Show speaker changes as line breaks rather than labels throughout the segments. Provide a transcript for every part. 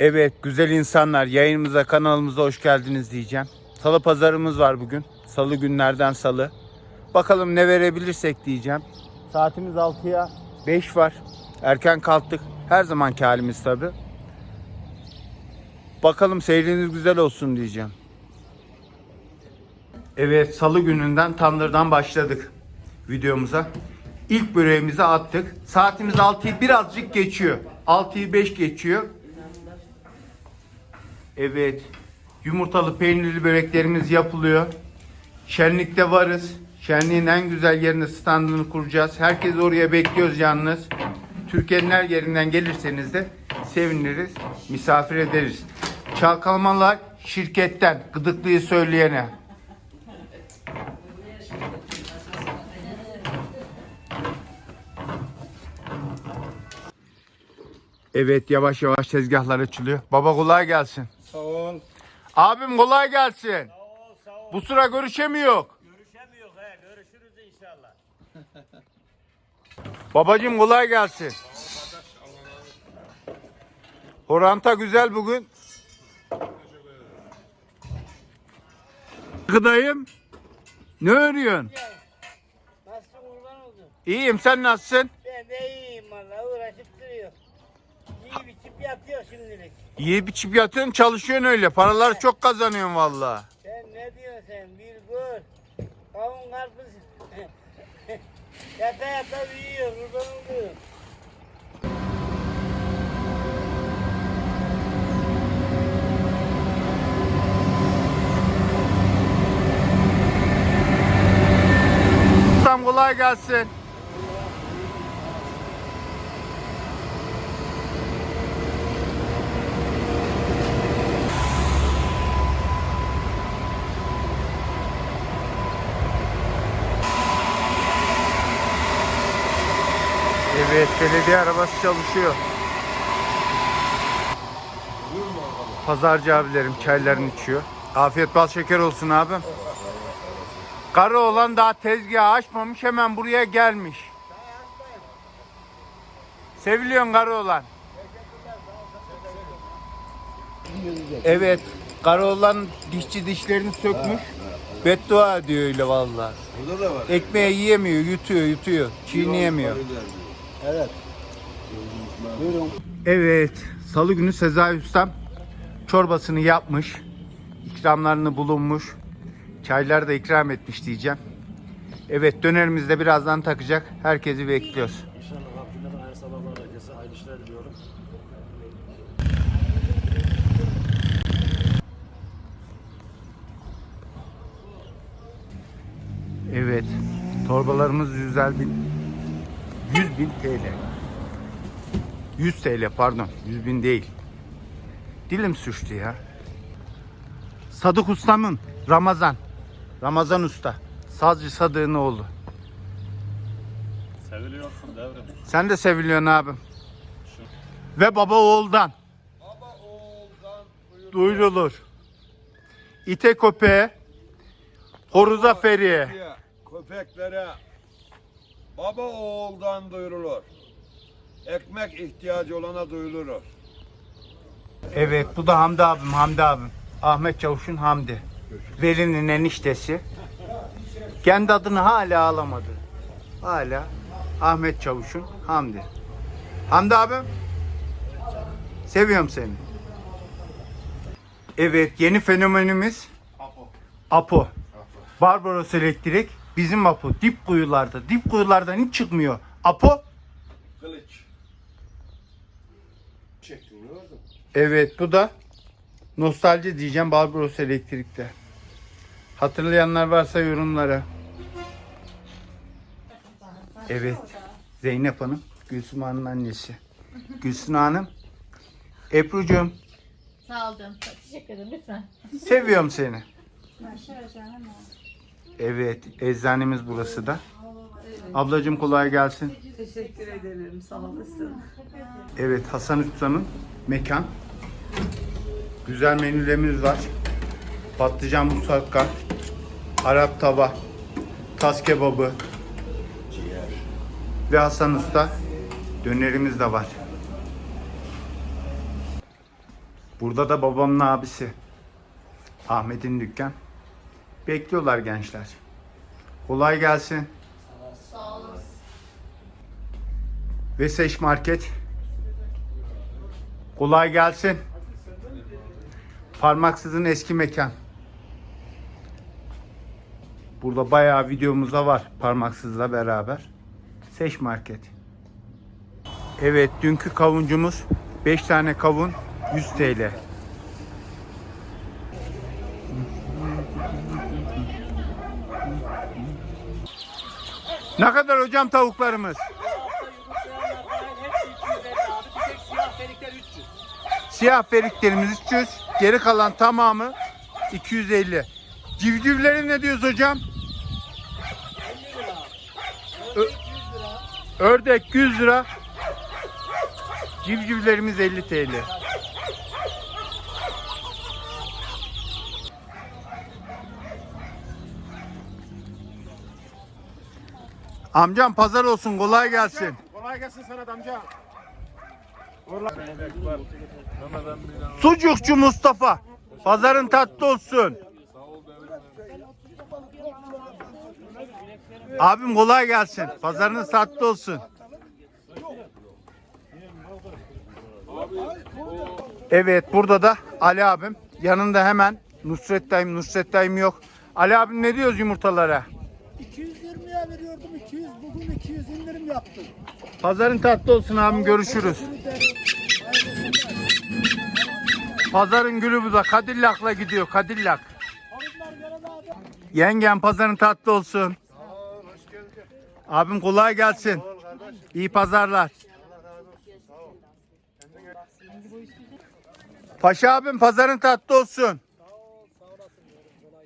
Evet güzel insanlar yayınımıza kanalımıza hoş geldiniz diyeceğim. Salı pazarımız var bugün. Salı günlerden salı. Bakalım ne verebilirsek diyeceğim. Saatimiz 6'ya 5 var. Erken kalktık. Her zamanki halimiz tabi. Bakalım seyriniz güzel olsun diyeceğim. Evet salı gününden tandırdan başladık videomuza. İlk böreğimizi attık. Saatimiz 6'yı birazcık geçiyor. 6'yı 5 geçiyor. Evet. Yumurtalı peynirli böreklerimiz yapılıyor. Şenlikte varız. Şenliğin en güzel yerine standını kuracağız. Herkesi oraya bekliyoruz yalnız. Türkiye'nin her yerinden gelirseniz de seviniriz. Misafir ederiz. Çalkalmalar şirketten gıdıklıyı söyleyene. Evet yavaş yavaş tezgahlar açılıyor. Baba kolay gelsin.
Sağ ol.
Abim kolay gelsin.
Sağ ol, sağ ol.
Bu sıra görüşemiyor.
Görüşemiyor he, görüşürüz inşallah.
Babacım kolay gelsin. Oranta güzel bugün. Gıdayım. Ne örüyorsun?
Nasılsın kurban oldum?
İyiyim sen nasılsın?
Ben de iyiyim valla uğraşıp duruyor. İyi biçip yatıyor şimdilik.
İyi biçip yatıyorsun çalışıyorsun öyle. Paraları çok kazanıyorsun valla.
Sen ne diyorsun sen bir gör. Kavun karpuz. yata yata büyüyor oldum.
Ustam kolay gelsin. Evet, belediye arabası çalışıyor. Pazarcı abilerim çaylarını içiyor. Afiyet bal şeker olsun abim. Karı olan daha tezgahı açmamış hemen buraya gelmiş. Seviliyorsun karı olan. Evet, karı olan dişçi dişlerini sökmüş. Beddua ediyor öyle vallahi.
Burada da var.
Ekmeği yiyemiyor, yutuyor, yutuyor. Çiğneyemiyor.
Evet. Buyurun.
Evet, salı günü Sezai Ustam çorbasını yapmış. ikramlarını bulunmuş. Çaylar da ikram etmiş diyeceğim. Evet, dönerimiz de birazdan takacak. Herkesi bekliyoruz.
İnşallah Rabbimden hayır sabahlar herkese hayırlı işler diliyorum.
Evet, torbalarımız 100 bin. 100 bin TL. 100 TL pardon, 100 bin değil. Dilim suçtu ya. Sadık Ustam'ın Ramazan. Ramazan Usta. Sazcı Sadık'ın oğlu.
Seviliyorsun devrim.
Sen de seviliyorsun abim. Ve baba oğuldan.
Baba oğuldan
Duyurulur. İte köpeğe, horuza feriye.
Köpeklere baba oğuldan duyurulur. Ekmek ihtiyacı olana duyurulur.
Evet bu da Hamdi abim, Hamdi abim. Ahmet Çavuş'un Hamdi. Veli'nin eniştesi. Kendi adını hala alamadı. Hala Ahmet Çavuş'un Hamdi. Hamdi abim. Seviyorum seni. Evet yeni fenomenimiz Apo. Barbaros Elektrik bizim Apo dip kuyularda. Dip kuyulardan hiç çıkmıyor. Apo
Kılıç. Çektin ne oldu?
Evet bu da nostalji diyeceğim Barbaros Elektrik'te. Hatırlayanlar varsa yorumlara. Evet. Zeynep Hanım, Gülsüm Hanım'ın annesi. Gülsüm Hanım, Ebru'cum
Sağ ol canım. Teşekkür ederim lütfen.
seviyorum seni. Evet, eczanemiz burası da. Ablacığım kolay gelsin.
Teşekkür ederim. Sağ olasın.
Evet Hasan Usta'nın mekan. Güzel menülerimiz var. Patlıcan musakka, Arap tava, tas kebabı ve Hasan Usta dönerimiz de var. Burada da babamın abisi. Ahmet'in dükkan. Bekliyorlar gençler. Kolay gelsin.
Sağ olun.
Veseş Market. Kolay gelsin. Parmaksızın eski mekan. Burada bayağı videomuz da var parmaksızla beraber. Seç Market. Evet dünkü kavuncumuz 5 tane kavun 100 TL. Ne kadar hocam tavuklarımız? Siyah feriklerimiz 300, geri kalan tamamı 250. Civcivleri ne diyoruz hocam? Ö- Ördek 100 lira. Civcivlerimiz 50 TL. Amcam pazar olsun kolay gelsin.
Kolay gelsin sana da amca.
Sucukçu Mustafa. Pazarın tatlı olsun. Abim kolay gelsin. Pazarınız tatlı olsun. Evet burada da Ali abim. Yanında hemen Nusret dayım. Nusret dayım yok. Ali abim ne diyoruz yumurtalara?
220'ye veriyordum 200 bugün 200 indirim
Pazarın tatlı olsun abim görüşürüz. Pazarın gülü bu da Kadillak'la gidiyor Kadillak. Yengem pazarın tatlı olsun. Abim kolay gelsin. İyi pazarlar. Paşa abim pazarın tatlı olsun.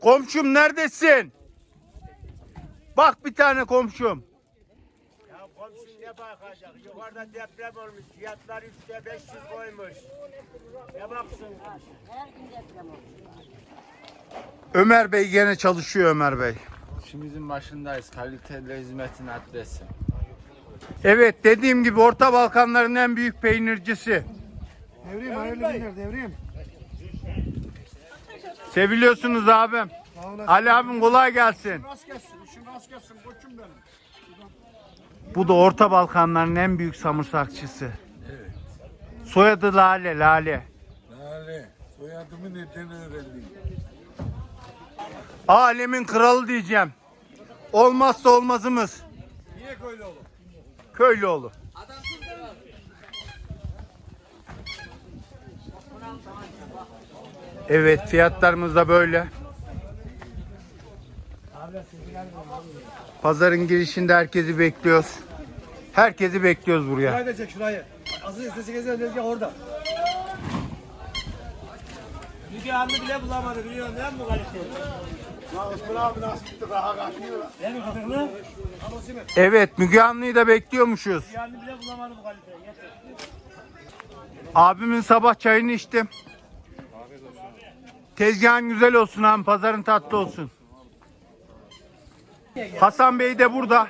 Komşum neredesin? Bak bir tane komşum.
Ne bakacak? Yukarıda deprem olmuş. Fiyatlar 3'te 500 koymuş. Ne baksın?
Ömer Bey gene çalışıyor Ömer Bey.
İşimizin başındayız. Kaliteli hizmetin adresi.
Evet dediğim gibi Orta Balkanların en büyük peynircisi.
Devrim hayırlı günler devrim.
Seviliyorsunuz abim. Ali abim kolay gelsin.
Rast gelsin, işin rast gelsin koçum benim.
Bu da Orta Balkanların en büyük samırsakçısı. Soyadı Lale, Lale.
Lale. Soyadımı neden öğrendin?
Alemin kralı diyeceğim. Olmazsa olmazımız.
Niye köylü oğlum?
Köylüoğlu. Evet fiyatlarımız da böyle. Pazarın girişinde herkesi bekliyoruz. Herkesi bekliyoruz buraya.
Şurayı da çek şurayı. Asıl istesi gezen tezgah orada.
Müge Anlı bile bulamadı biliyorsun değil mi bu kaliteyi? Değil mi Kadıklı?
Evet Müge Anlı'yı da bekliyormuşuz.
Müge Anlı bile bulamadı bu kaliteyi.
Abimin sabah çayını içtim. Tezgahın güzel olsun abi, pazarın tatlı olsun. Hasan Bey de burada.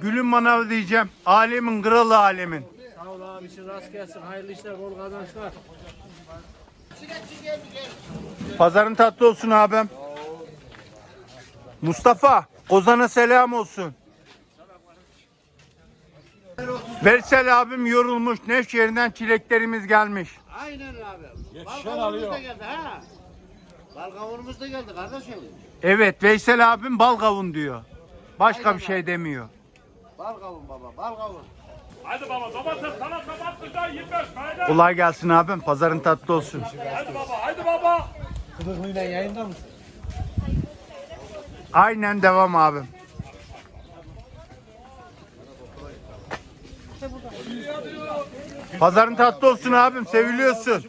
Gülün manavı diyeceğim. Alemin kralı alemin.
Sağ ol abi. işin rast gelsin. Hayırlı işler, bol kazançlar.
Pazarın tatlı olsun abim. Mustafa, Ozan'a selam olsun. Versel abim yorulmuş. Nevşehir'den çileklerimiz gelmiş.
Aynen abi. Balgamurumuz da geldi ha. Balgamurumuz da geldi kardeşim.
Evet, Veysel abim bal kavun diyor. Başka bir şey demiyor.
Balgavun baba balgavun.
Hadi baba domates salata patlıcan 25 kayda.
Kolay gelsin abim. Pazarın tatlı olsun.
Hadi baba hadi baba.
Kıdıklıyla yayında mısın?
Aynen devam abim. Pazarın tatlı olsun abim. Seviliyorsun.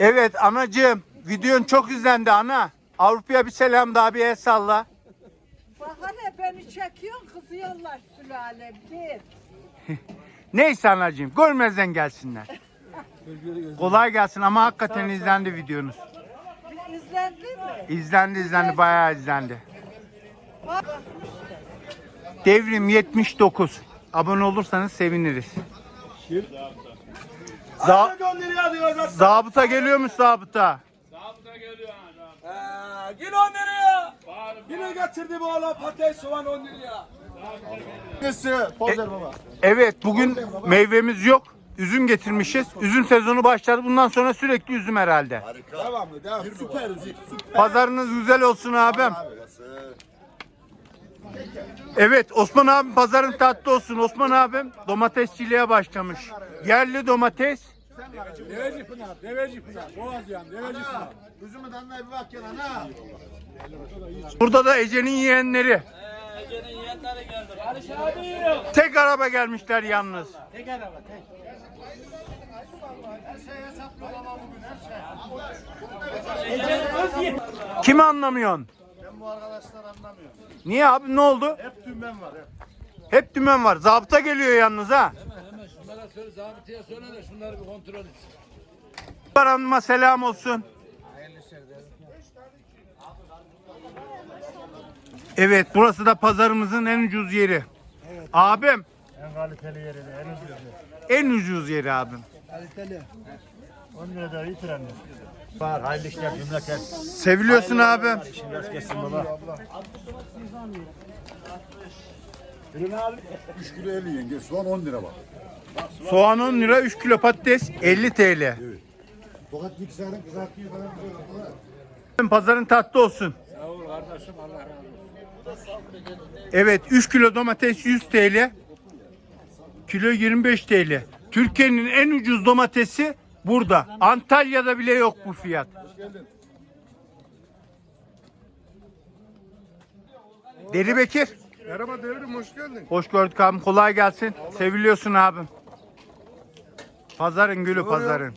Evet anacığım. Videon çok izlendi ana. Avrupa'ya bir selam daha bir el salla.
Bak hele beni çekiyorsun kızıyorlar sülale bir.
Neyse anacığım. Görmezden gelsinler. Kolay gelsin ama hakikaten izlendi videonuz.
Bir izlendi mi?
İzlendi izlendi bayağı izlendi. Devrim 79. Abone olursanız seviniriz. Za zabıta geliyormuş zabıta.
Ee, yine 10 liraya. Yine getirdi bu oğlan patates soğan 10 liraya.
Pozer baba.
Evet bugün meyvemiz yok. Üzüm getirmişiz. Üzüm sezonu başladı. Bundan sonra sürekli üzüm herhalde.
Devamlı devam.
Süper. Süper.
Pazarınız güzel olsun abim. Evet Osman abim pazarın tatlı olsun. Osman abim domatesçiliğe başlamış. Yerli domates.
Deveci Pınar, Deveci Pınar. Boğaz yan, Deveci Pınar.
Üzümü danlayı bir bak yana ha.
Burada da Ece'nin yeğenleri. Tek araba gelmişler yalnız.
Tek araba tek.
Kimi anlamıyorsun?
Bu arkadaşlar anlamıyorum.
Niye abi ne oldu?
Hep dümen var hep.
Hep dümen var. Zabıta geliyor yalnız ha.
Hemen şunlara söyle, zabıtaya söyle de şunları bir kontrol etsin.
Hanıma selam olsun. Evet burası da pazarımızın en ucuz yeri. Abim
En kaliteli yeri de en ucuz yeri.
en ucuz yeri abim.
Kaliteli. 10 lira da iyi trendir. Var hayırlı işler cümleten.
Seviliyorsun abim.
İşin rast kessin baba.
3 kilo 50 yenge, soğan 10 lira bak.
Soğan 10 lira 3 kilo patates 50 TL.
Fakat mikserden kızartıyor falan.
Pazarın tatlı olsun.
Sağ ol kardeşim, Allah razı olsun.
Evet 3 kilo domates 100 TL. Kilo 25 TL. Türkiye'nin en ucuz domatesi burada. Antalya'da bile yok bu fiyat. Deli Bekir.
Merhaba devrim, hoş geldin.
Hoş gördük abim. Kolay gelsin. Seviliyorsun abim. Pazarın gülü pazarın.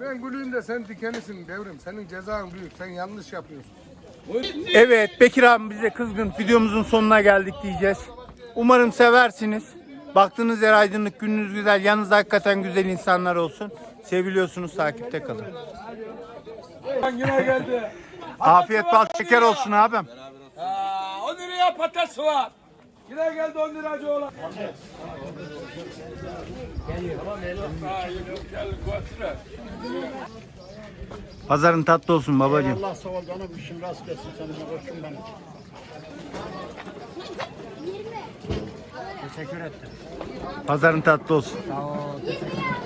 Ben gülüyüm de sen dikenisin devrim. Senin cezan büyük, sen yanlış yapıyorsun.
Evet Bekir abi bize kızgın. Videomuzun sonuna geldik diyeceğiz. Umarım seversiniz. Baktığınız yer aydınlık, gününüz güzel. Yanınızda hakikaten güzel insanlar olsun. Seviliyorsunuz, takipte kalın.
Yine geldi.
Afiyet bal şeker olsun abim.
Aa, 10 liraya patates var. Yine geldi 10 liracı olan.
Pazarın tatlı olsun babacığım.
Allah sağ ol canım işin rast kessin senin koçum benim. Teşekkür ettim.
Pazarın tatlı olsun.
Sağ ol. Teşekkür ederim.